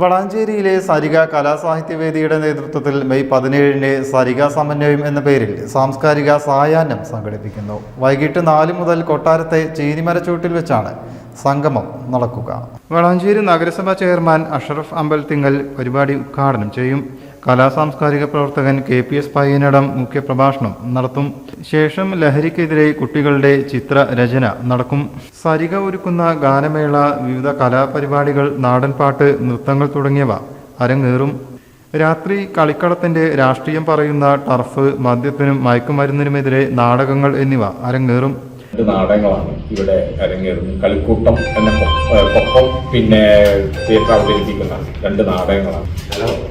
വളാഞ്ചേരിയിലെ സരിക കലാസാഹിത്യവേദിയുടെ നേതൃത്വത്തിൽ മെയ് പതിനേഴിന് സരിക സമന്വയം എന്ന പേരിൽ സാംസ്കാരിക സായാഹ്നം സംഘടിപ്പിക്കുന്നു. വൈകിട്ട് നാല് മുതൽ കൊട്ടാരത്തെ ചീനിമരച്ചൂട്ടിൽ വെച്ചാണ് സംഗമം നടക്കുക. വളാഞ്ചേരി നഗരസഭാ ചെയർമാൻ അഷറഫ് തിങ്ങൽ പരിപാടി ഉദ്ഘാടനം ചെയ്യും. കലാസാംസ്കാരിക പ്രവർത്തകൻ കെ പി എസ് പയ്യനടം മുഖ്യപ്രഭാഷണം നടത്തും. ശേഷം ലഹരിക്കെതിരെ കുട്ടികളുടെ ചിത്ര രചന നടക്കും. സരിക ഒരുക്കുന്ന ഗാനമേള വിവിധ കലാപരിപാടികൾ നാടൻപാട്ട് നൃത്തങ്ങൾ തുടങ്ങിയവ അരങ്ങേറും. രാത്രി കളിക്കളത്തിന്റെ രാഷ്ട്രീയം പറയുന്ന ടർഫ് മദ്യത്തിനും മയക്കുമരുന്നിനുമെതിരെ നാടകങ്ങൾ എന്നിവ അരങ്ങേറും. രണ്ട് നാടകങ്ങളാണ് ഇവിടെ അരങ്ങേറുന്നത്. കളിക്കൂട്ടം എന്ന കൊപ്പം പിന്നെ തിയേറ്റർ അവതരിപ്പിക്കുന്ന രണ്ട് നാടകങ്ങളാണ്.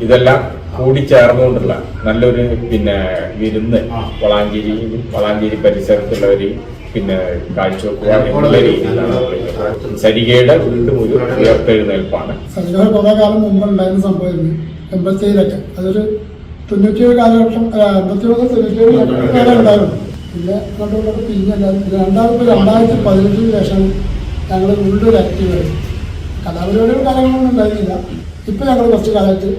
ഇതെല്ലാം കൂടിച്ചേർന്നുകൊണ്ടുള്ള നല്ലൊരു പിന്നെ വിരുന്ന്. വളാഞ്ചേരി വളാഞ്ചേരി പരിസരത്തുള്ളവരെയും പിന്നെ കാഴ്ചവെക്കുക എന്നുള്ള രീതിയിലാണ് നമ്മളിത്. സരികയുടെ വീണ്ടും ഒരു ഉയർത്തെഴുന്നേൽപ്പാണ്. സരിക കുറെ കാലം മുമ്പ് ഉണ്ടായിരുന്ന സംഭവമായിരുന്നു. എൺപത്തിയേഴൊക്കെ അതൊരു തൊണ്ണൂറ്റിയേഴ് കാലഘട്ടം എൺപത്തിയൊന്ന് തൊണ്ണൂറ്റിയേഴ് കാലം ഉണ്ടായിരുന്നു. പിന്നെ കണ്ടുകൊണ്ടൊക്കെ പിരിഞ്ഞല്ലായിരുന്നു രണ്ടാമത് രണ്ടായിരത്തി പതിനെട്ടിന് ശേഷം ഞങ്ങൾ വീണ്ടും ആക്റ്റീവ് കലാപരിപാടികളും കാര്യങ്ങളൊന്നും ഉണ്ടായിരുന്നില്ല. ഇപ്പം ഞങ്ങൾ കുറച്ച് കാലത്ത്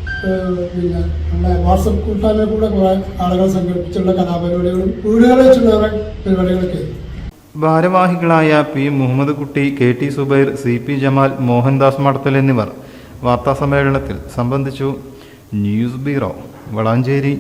പിന്നെ നമ്മുടെ വാട്സപ്പ് കൂട്ടാനെ കൂടെ കുറേ ആളുകൾ സംഘടിപ്പിച്ചുള്ള കലാപരിപാടികളും വീടുകളിൽ വെച്ചുള്ള പരിപാടികളൊക്കെ ഭാരവാഹികളായ P Muhammad Kutty K T Zubair C P Jamal Mohandas Madathal എന്നിവർ വാർത്താസമ്മേളനത്തിൽ സംബന്ധിച്ചു. News bureau Valanchery.